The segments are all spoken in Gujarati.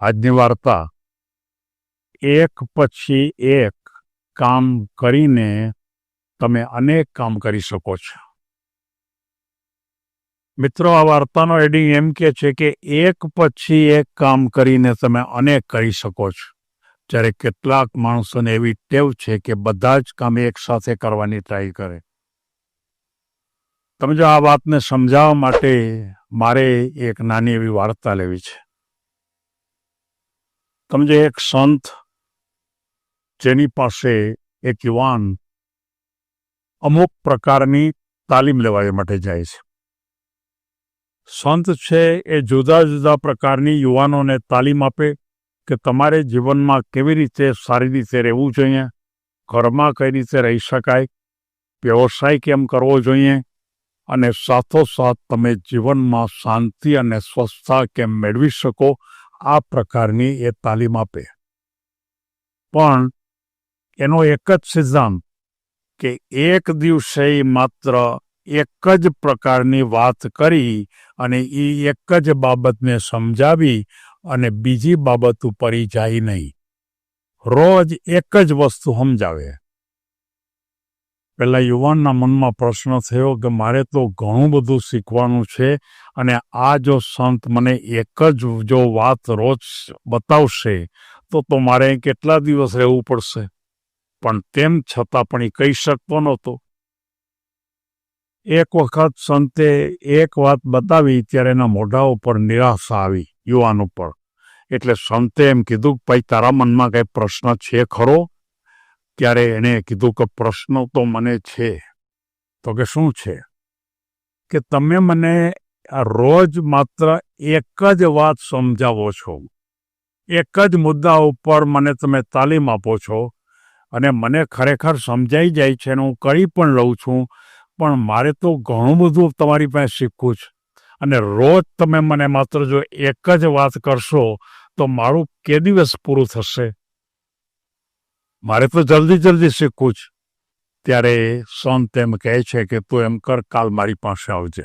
આજની વાર્તા. એક પછી એક કામ કરીને તમે અનેક કામ કરી શકો છો. મિત્રો, આ વાર્તાનો એડિંગ એમ કે છે કે એક પછી એક કામ કરીને તમે અનેક કરી શકો છો. જ્યારે કેટલાક માણસોને એવી ટેવ છે કે બધા જ કામ એક સાથે કરવાની ટ્રાય કરે. તમે જો આ વાતને સમજાવવા માટે મારે એક નાની એવી વાર્તા લેવી છે. તમે જે એક સંત જેની પાસે એક યુવાન અમુક પ્રકારની તાલીમ લેવા માટે જાય છે. સંત છે એ જુદા જુદા પ્રકારની યુવાનોને તાલીમ આપે કે તમારે જીવનમાં કેવી રીતે સારી રીતે રહેવું જોઈએ, ઘરમાં કઈ રીતે રહી શકાય, વ્યવસાય કેમ કરવો જોઈએ અને સાથોસાથ તમે જીવનમાં શાંતિ અને સ્વસ્થતા કેમ મેળવી શકો આ પ્રકારની એ તાલીમ આપે. પણ એનો એક જ સિદ્ધાંત કે એક દિવસે માત્ર એક જ પ્રકારની વાત કરી અને એ એક જ બાબતને સમજાવી અને બીજી બાબત ઉપર જાય નહીં. રોજ એક જ વસ્તુ સમજાવે. પેલા યુવાનના મનમાં પ્રશ્ન થયો કે મારે તો ઘણું બધું શીખવાનું છે અને આ જો સંત મને એક જ જો વાત રોજ બતાવશે, તો તો મારે કેટલા દિવસ રહેવું પડશે? પણ તેમ છતાં પણ એ કહી શકતો નહોતો. એક વખત સંતે એક વાત બતાવી ત્યારે એના મોઢા ઉપર નિરાશા આવી યુવાન ઉપર. એટલે સંતે એમ કીધું કે, ભાઈ, તારા મનમાં કંઈ પ્રશ્ન છે ખરો? ત્યારે એણે કીધું કે પ્રશ્ન તો મને છે. તો કે શું છે? કે તમે મને રોજ માત્ર એક જ વાત સમજાવો છો. એક જ મુદ્દા ઉપર મને તમે તાલીમ આપો છો અને મને ખરેખર સમજાઈ જાય છે અને હું કરી પણ લઉં છું. પણ મારે તો ઘણું બધું તમારી પાસે શીખવું છે. અને રોજ તમે મને માત્ર જો એક જ વાત કરશો તો મારું કે દિવસ પૂરું થશે? મારે તો જલ્દી જલ્દી શીખવું છે. ત્યારે સંત એમ કહે છે કે તું એમ કર, કાલ મારી પાસે આવજે.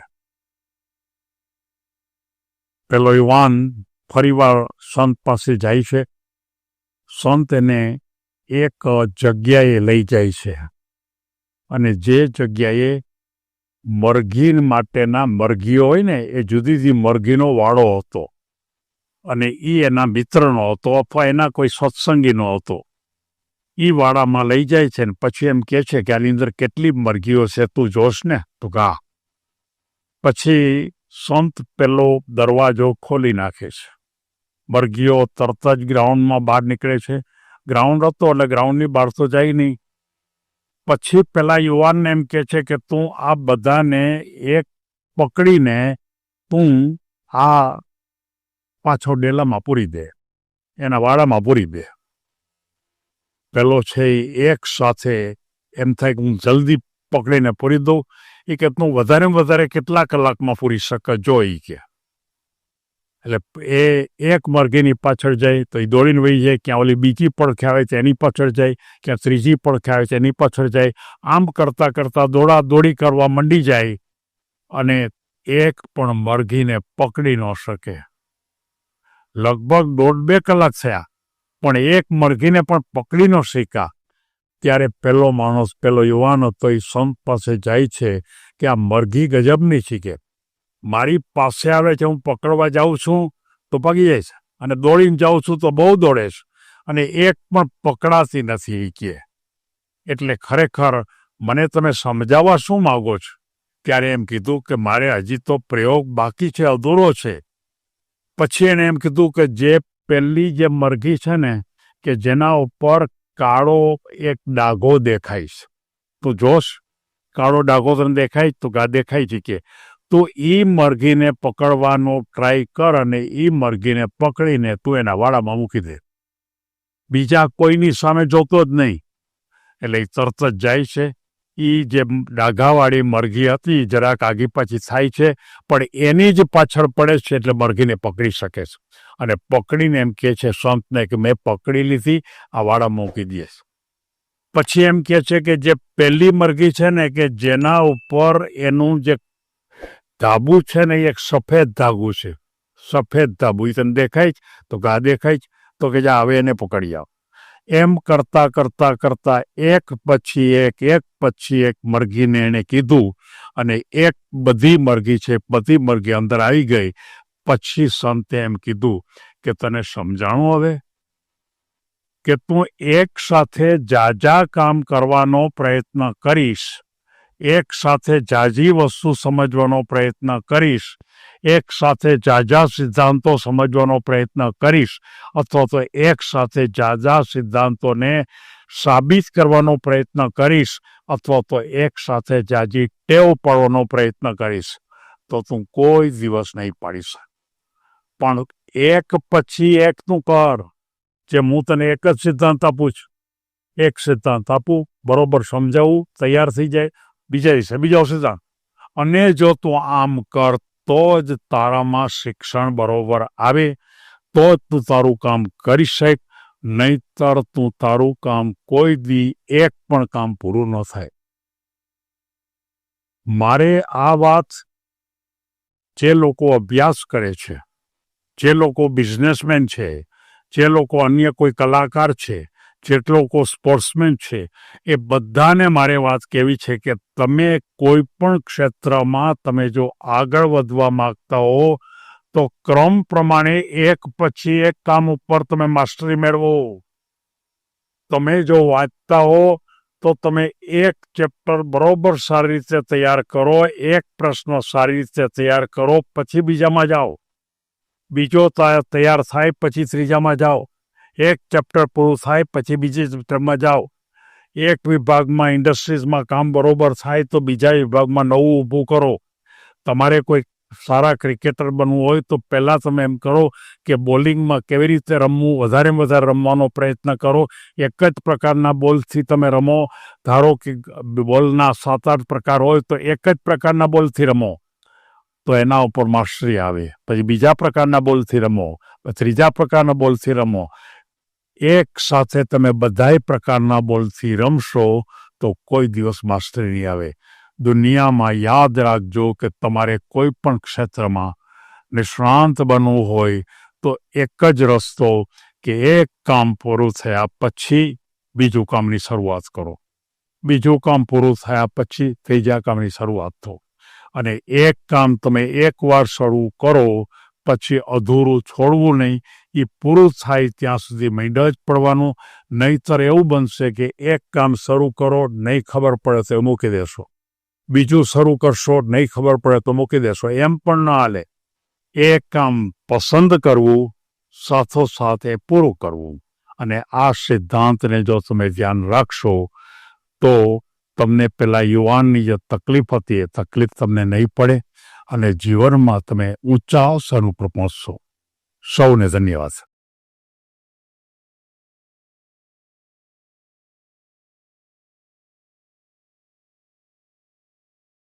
પેલો યુવાન ફરીવાર સંત પાસે જાય છે. સંત એને એક જગ્યાએ લઈ જાય છે અને જે જગ્યાએ મરઘી માટેના મરઘીઓ હોય ને, એ જુદી જુદી મરઘીનો વાળો હતો અને એ એના મિત્રનો હતો અથવા એના કોઈ સત્સંગીનો હતો. એ વાડામાં લઈ જાય છે ને પછી એમ કહે છે કે આની અંદર કેટલી મરઘીઓ છે, તું જોશ ને? તો ગા પછી સંત પેલો દરવાજો ખોલી નાખે છે. મરઘીઓ તરત જ ગ્રાઉન્ડમાં બહાર નીકળે છે. ગ્રાઉન્ડ હતો એટલે ગ્રાઉન્ડની બહાર તો જાય નહીં. પછી પેલા યુવાનને એમ કહે છે કે તું આ બધાને એક પકડીને તું આ પાછો ડેલામાં પૂરી દે. એના વાડામાં પૂરી દે. પેલો છે એ એક સાથે એમ થાય કે હું જલ્દી પકડીને પૂરી દઉં. એ કે તું વધારે વધારે કેટલા કલાકમાં પૂરી શકે જો એ કે. એટલે એ એક મરઘીની પાછળ જાય તો એ દોડીને વહી જાય, ક્યાં ઓલી બીજી પડખે આવે છે એની પાછળ જાય, ક્યાં ત્રીજી પડખે આવે છે એની પાછળ જાય. આમ કરતાં કરતાં દોડા દોડી કરવા મંડી જાય અને એક પણ મરઘીને પકડી ન શકે. લગભગ દોઢ બે કલાક થયા. પણ એક મરઘીને પણ પકડી ન શીખ્યા ત્યારે પેલો માણસ, પેલો યુવાન હતો, એ સંત પાસે જાય છે કે આ મરઘી ગજબની છે કે. મારી પાસે આવે છે, હું પકડવા જાઉં છું, તો પગી છે અને દોડીને જાઉં છું, તો બહુ દોડેશ. અને એક પણ પકડાતી નથી એ કે. એટલે ખરેખર મને તમે સમજાવવા શું માગો છો? ત્યારે એમ કીધું કે મારે હજી તો પ્રયોગ બાકી છે, અધૂરો છે. પછી એણે એમ કીધું કે જે પહેલી જે મરઘી છે ને, કે જેના ઉપર કાળો એક ડાઘો દેખાય છે. તું જોશ, કાળો ડાઘો તને દેખાય, તો ગા દેખાય છે કે. તો એ મરઘીને પકડવાનો ટ્રાય કર અને એ મરઘીને પકડીને તું એના વાડામાં મૂકી દે. બીજા કોઈની સામે જોતો જ નહીં. એટલે એ તરત જ જાય છે. એ જે ડાઘાવાળી મરઘી હતી જરાક આગી પાછી થાય છે, પણ એની જ પાછળ પડે છે એટલે મરઘીને પકડી શકે છે. અને પકડીને એમ કહે છે સંતને કે મેં પકડી લીધી, આ વાડા મૂકી દઈએ પછી એમ કહે છે કે જે પહેલી મરઘી છે ને, કે જેના ઉપર એનું જે ધાબુ છે ને, એ એક સફેદ ધાબુ છે. સફેદ ધાબુ એ તને દેખાય તો કે આ દેખાય તો કે જા, હવે એને પકડી આવ. એમ કરતા કરતા કરતા એક પછી એક એક પછી એક મરઘીને એણે કીધું અને એક બધી મરઘી છે, બધી મરઘી અંદર આવી ગઈ. પછી સંતે એમ કીધું કે તને સમજાણું હવે? કે તું એક સાથે જાજા કામ કરવાનો પ્રયત્ન કરીશ. એક સાથે જાજી વસ્તુ સમજવાનો પ્રયત્ન કરીશ. એક સાથે જાજા સિદ્ધાંતો સમજવાનો પ્રયત્ન કરીશ અથવા તો એક સાથે જાજા સિદ્ધાંતોને સાબિત કરવાનો પ્રયત્ન કરીશ અથવા તો એક સાથે જાજી ટેવ પાડવાનો પ્રયત્ન કરીશ, તો તું કોઈ દિવસ નહીં પાડી શક. પણ એક પછી એકનું કર, જે હું તને એક જ સિદ્ધાંત આપું છું. એક સિદ્ધાંત આપું, બરોબર સમજાવું, તૈયાર થઈ જાય, બીજા દિવસે બીજો સિદ્ધાંત. અને જો તું આમ કર તો જ તારામાં શિક્ષણ બરોબર આવે. તો જ તું તારું કામ કરી શક, નહીતર તું તારું કામ કોઈ દી એક પણ કામ પૂરું ન થાય. મારે આ વાત જે લોકો અભ્યાસ કરે છે, જે લોકો બિઝનેસમેન છે, જે લોકો અન્ય કોઈ કલાકાર છે જે લોકો સ્પોર્ટ્સમેન છે, એ બધાને મારે વાત કહેવી છે કે તમે કોઈ પણ ક્ષેત્રમાં તમે જો આગળ વધવા માંગતા હો, તો ક્રમ પ્રમાણે એક પછી એક કામ ઉપર તમે માસ્ટરી મેળવો. તમે જો વાંચતા હો, તો તમે એક ચેપ્ટર બરોબર સારી રીતે તૈયાર કરો, એક પ્રશ્ન સારી રીતે તૈયાર કરો, પછી બીજામાં જાઓ. બીજો તૈયાર થાય, પછી ત્રીજામાં જાઓ. એક ચેપ્ટર પૂરું થાય, પછી બીજી ચેપ્ટરમાં જાઓ. એક વિભાગમાં ઇન્ડસ્ટ્રીઝમાં કામ બરોબર થાય તો બીજા વિભાગમાં નવું ઊભું કરો. તમારે કોઈ સારા ક્રિકેટર બનવું હોય તો પહેલાં તમે એમ કરો કે બોલિંગમાં કેવી રીતે રમવું, વધારે વધારે રમવાનો પ્રયત્ન કરો. એક જ પ્રકારના બોલથી તમે રમો. ધારો કે બોલના સાત આઠ પ્રકાર હોય તો એક જ પ્રકારના બોલથી રમો. તો એના ઉપર માસ્ટરી આવે. પછી બીજા પ્રકારના બોલથી રમો. ત્રીજા પ્રકારના બોલથી રમો. એક સાથે તમે બધાય પ્રકારના બોલથી રમશો તો કોઈ દિવસ માસ્ટરી નહીં આવે. દુનિયામાં યાદ રાખજો કે તમારે કોઈ પણ ક્ષેત્રમાં નિષ્ણાંત બનવું હોય તો એક જ રસ્તો કે એક કામ પૂરું થયા પછી બીજું કામની શરૂઆત કરો. બીજું કામ પૂરું થયા પછી ત્રીજા કામની શરૂઆત થો. અને એક કામ તમે એકવાર શરૂ કરો, પછી અધૂરું છોડવું નહીં એ પૂરું થાય ત્યાં સુધી મૈંડ જ પડવાનું. નહીતર એવું બનશે કે એક કામ શરૂ કરો, નહીં ખબર પડે તો મૂકી દેશો. બીજું શરૂ કરશો, નહીં ખબર પડે તો મૂકી દેશો. એમ પણ ના હાલે. એક કામ પસંદ કરવું, સાથોસાથ એ પૂરું કરવું. અને આ સિદ્ધાંતને જો તમે ધ્યાન રાખશો, તો તમને પેલા યુવાનની જે તકલીફ હતી, એ તકલીફ તમને નહીં પડે અને જીવનમાં તમે ઊંચા અવસર ઉપર પહોંચશો સૌને ધન્યવાદ